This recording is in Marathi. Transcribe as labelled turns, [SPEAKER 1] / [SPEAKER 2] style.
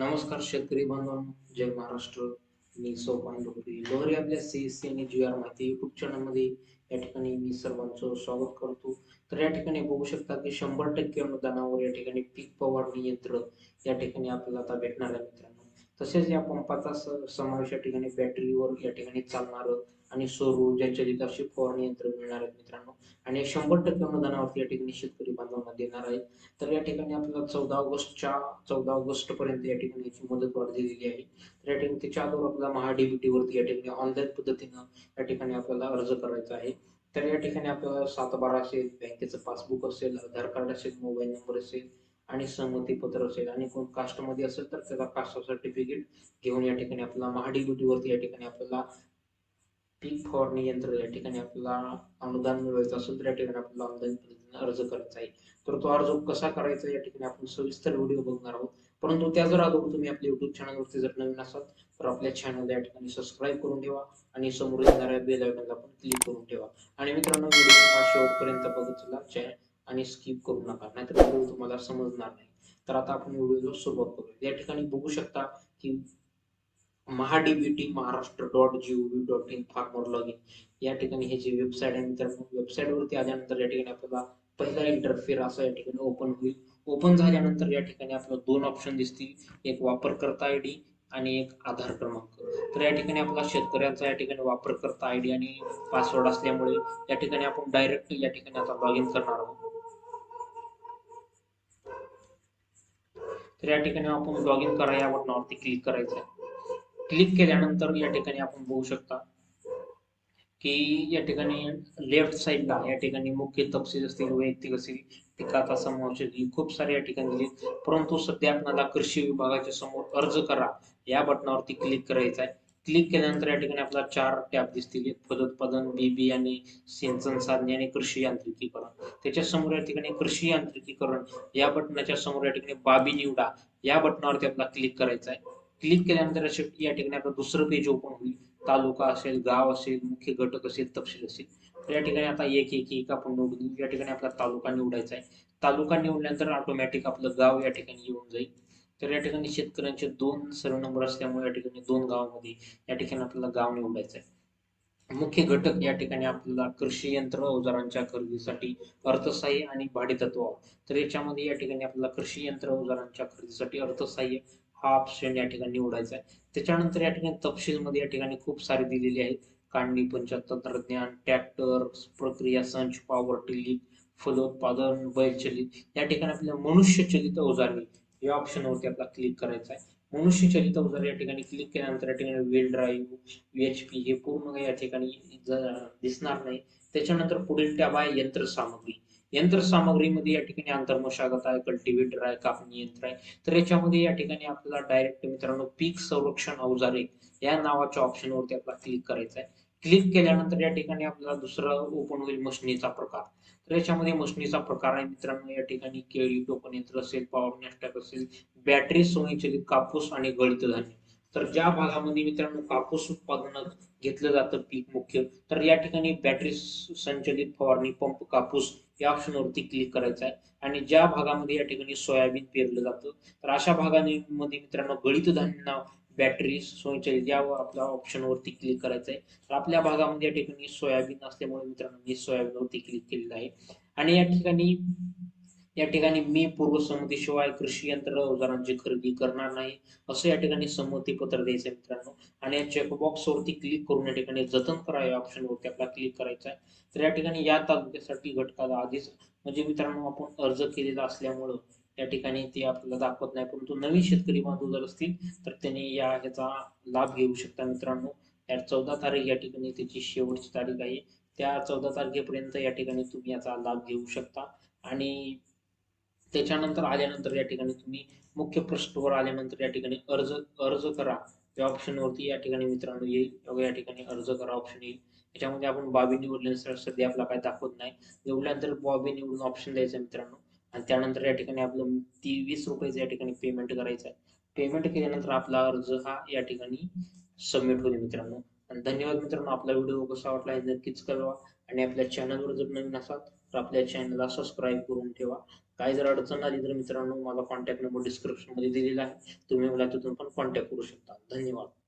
[SPEAKER 1] नमस्कार शेतकरी बांधवांनो जय महाराष्ट्र. मी सोपान डोंगरी. लोहरी आपल्या सीएससी आणि जी आर माहिती युट्यूब चॅनलमध्ये या ठिकाणी मी सर्वांचं स्वागत करतो. तर या ठिकाणी बघू शकता की शंभर टक्के अनुदानावर या ठिकाणी पीक फवारणी यंत्र या ठिकाणी आपल्याला आता भेटणार आहे मित्रांनो. तसेच या पंपाचा समावेश या ठिकाणी बॅटरीवर या ठिकाणी चालणार आणि सौर ऊर्जा चलित अशी फवारणी यंत्र मिळणार आहेत मित्रांनो. आणि शंभर टक्के अनुदानावरती या ठिकाणी शेतकरी बांधवांना देणार आहेत. तर या ठिकाणी आपल्याला चौदा ऑगस्टच्या चौदा ऑगस्ट पर्यंत या ठिकाणी याची मुदत वाढ दिलेली आहे. तर या ठिकाणी त्याच्या अगोदर आपल्याला महाडीबीटी वरती या ठिकाणी ऑनलाईन पद्धतीनं या ठिकाणी आपल्याला अर्ज करायचा आहे. तर या ठिकाणी आपल्याला सात बारा असेल बँकेचं पासबुक असेल आधार कार्ड असेल मोबाईल नंबर असेल आणि सहमती पत्र असेल आणि कोण कास्टमध्ये असेल तर त्याचा कास्ट सर्टिफिकेट घेऊन या ठिकाणी आपला महाडीबीटी या ठिकाणी आपल्याला पीक फवारणी यंत्र या ठिकाणी आपल्याला अनुदान मिळवायचं असेल तर या ठिकाणी आपल्याला ऑनलाईन पद्धतीने अर्ज करायचा आहे. तर तो अर्ज कसा करायचा या ठिकाणी आपण सविस्तर व्हिडिओ बघणार आहोत. परंतु त्या जर अगोदर तुम्ही आपल्या युट्यूब चॅनलवरती जर नवीन असाल तर आपल्या चॅनलला या ठिकाणी सबस्क्राईब करून ठेवा आणि समोर येणाऱ्या बेल आयकॉनला पण क्लिक करून ठेवा. आणि मित्रांनो व्हिडिओ हा शेवटपर्यंत बघत चला आणि स्किप करू नका नाहीतर व्हिडिओ तुम्हाला समजणार नाही. तर आता आपण व्हिडिओला सुरुवात करू या ठिकाणी बघू शकता की MahaDBT Maharashtra dot G O V dot in farmer log in या ठिकाणी हे जे वेबसाईट आहे मित्रांनो वेबसाईटवरती आल्यानंतर या ठिकाणी आपल्याला पहिला इंटरफेअर असा या ठिकाणी ओपन होईल. ओपन झाल्यानंतर या ठिकाणी आपल्याला दोन ऑप्शन दिसतील. एक वापरकर्ता आय डी आणि एक आधार क्रमांक. तर या ठिकाणी आपला शेतकऱ्यांचा या ठिकाणी वापरकर्ता आय डी आणि पासवर्ड असल्यामुळे या ठिकाणी आपण डायरेक्ट या ठिकाणी आता लॉग इन करणार आहोत. तर या ठिकाणी आपण लॉग इन करा या बटनावरती क्लिक करायचं आहे क्लिक केल्यानंतर या ठिकाणी आपण बघू शकता की या ठिकाणी लेफ्ट साईडला या ठिकाणी मुख्य तपशील असतील वैयक्तिक असतील पिकाचा समावेश खूप सारे या ठिकाणी दिले परंतु सध्या आपल्याला कृषी विभागाच्या समोर अर्ज करा. या बटनावरती क्लिक करायचं आहे क्लिक केल्यानंतर या ठिकाणी आपल्याला चार टॅब दिसतील. एक फलोत्पादन बी बियाणे सिंचन साधने आणि कृषी यांत्रिकीकरण. त्याच्यासमोर या ठिकाणी कृषी यांत्रिकीकरण या बटनाच्या समोर या ठिकाणी बाबी निवडा. या बटनावरती आपल्याला क्लिक करायचं आहे क्लिक केल्यानंतर या ठिकाणी आपलं दुसरं पेज ओपन होईल. तालुका असेल गाव असेल मुख्य घटक असेल तपशील असेल. तर या ठिकाणी आता एक एक एक आपण निवडून या ठिकाणी आपला तालुका निवडायचा आहे तालुका निवडल्यानंतर ऑटोमॅटिक आपलं गाव या ठिकाणी येऊन जाईल. तर या ठिकाणी शेतकऱ्यांचे दोन सर्व नंबर असल्यामुळे या ठिकाणी दोन गावामध्ये या ठिकाणी आपल्याला गाव निवडायचं आहे. मुख्य घटक या ठिकाणी आपल्याला कृषी यंत्र अवजारांच्या खरेदीसाठी अर्थसहाय्य आणि भाडेतत्व. तर याच्यामध्ये या ठिकाणी आपल्याला कृषी यंत्र अवजारांच्या खरेदीसाठी अर्थसहाय्य हा ऑप्शन या ठिकाणी निवडायचा आहे. त्याच्यानंतर या ठिकाणी तपशीलमध्ये या ठिकाणी खूप सारे दिलेले आहेत. काढणी पंचायत तंत्रज्ञान ट्रॅक्टर प्रक्रिया संच पॉवर टिलिंग फलोत्पादन बैलचलित या ठिकाणी आपल्याला मनुष्यचलित अवजारे या ऑप्शनवरती आपला क्लिक करायचा आहे मनुष्यचरित अवजार या ठिकाणी क्लिक केल्यानंतर या ठिकाणी वेल ड्राईव्ह एच हे पूर्ण या ठिकाणी दिसणार नाही. त्याच्यानंतर पुढील टॅब आहे यंत्रसामग्री. यंत्रसामग्रीमध्ये या ठिकाणी अंतर्मशागत आहे कल्टिवेटर आहे कापणी यंत्र आहे. तर याच्यामध्ये या ठिकाणी आपल्याला डायरेक्ट मित्रांनो पीक संरक्षण अवजारे या नावाच्या ऑप्शनवरती आपल्याला क्लिक करायचं आहे क्लिक केल्यानंतर या ठिकाणी आपल्याला दुसरा ओपन होईल मशनीचा प्रकार. तर याच्यामध्ये मशनीचा प्रकार आहे मित्रांनो. या ठिकाणी केळी टोकन यंत्र असेल पॉवर नॅस्टॅक असेल बॅटरी स्वयंचलित कापूस आणि गळित धान्य तर ज्या भागामध्ये मित्रांनो कापूस उत्पादन घेतलं जातं पीक मुख्य तर या ठिकाणी बॅटरी संचलित फवारणी पंप कापूस या ऑप्शनवरती क्लिक करायचं आहे. आणि ज्या भागामध्ये या ठिकाणी सोयाबीन पेरलं जातं तर अशा भागांमध्ये मित्रांनो गळित धान्य बॅटरी स्वयंचलित या आपल्या ऑप्शनवरती क्लिक करायचं आहे तर आपल्या भागामध्ये या ठिकाणी सोयाबीन असल्यामुळे मित्रांनो मी सोयाबीनवरती क्लिक केलेलं आहे. आणि या ठिकाणी या ठिकाणी मी पूर्वसंमतीशिवाय कृषी यंत्र अवजारांची खरेदी करणार नाही असं या ठिकाणी संमती पत्र द्यायचं आहे मित्रांनो. आणि या चेकबॉक्स वरती क्लिक करून या ठिकाणी जतन करा या ऑप्शन वरती आपल्याला क्लिक करायचं आहे तर या ठिकाणी या तालुक्यासाठी घटकाला आधीच म्हणजे मित्रांनो आपण अर्ज केलेला असल्यामुळं या ठिकाणी ते आपल्याला दाखवत नाही परंतु नवीन शेतकरी बांधव जर असतील तर त्यांनी या ह्याचा लाभ घेऊ शकता. मित्रांनो या चौदा तारीख या ठिकाणी त्याची शेवटची तारीख आहे. त्या चौदा तारखेपर्यंत या ठिकाणी तुम्ही याचा लाभ घेऊ शकता. आणि त्याच्यानंतर आल्यानंतर या ठिकाणी तुम्ही मुख्य पृष्ठवर आल्यानंतर या ठिकाणी अर्ज अर्ज करा. या ऑप्शनवरती या ठिकाणी मित्रांनो येईल. या ठिकाणी अर्ज करा ऑप्शन येईल. याच्यामध्ये आपण बॉबी निवडल्यानंतर सध्या आपला काय दाखवत नाही. निवडल्यानंतर बॉबी निवडून ऑप्शन द्यायचं मित्रांनो. आणि त्यानंतर या ठिकाणी आपलं ती वीस रुपयाचं या ठिकाणी पेमेंट करायचं आहे. पेमेंट केल्यानंतर आपला अर्ज हा या ठिकाणी सबमिट होईल मित्रांनो. आणि धन्यवाद मित्रांनो आपला व्हिडिओ कसा वाटला हे नक्कीच कळवा. आणि आपल्या चॅनलवर जर नवीन असाल तर आपल्या चॅनलला सबस्क्राईब करून ठेवा. काही जर अडचण आली तर मित्रांनो मला कॉन्टॅक्ट नंबर डिस्क्रिप्शनमध्ये दिलेला आहे. तुम्ही मला तिथून पण कॉन्टॅक्ट करू शकता. धन्यवाद.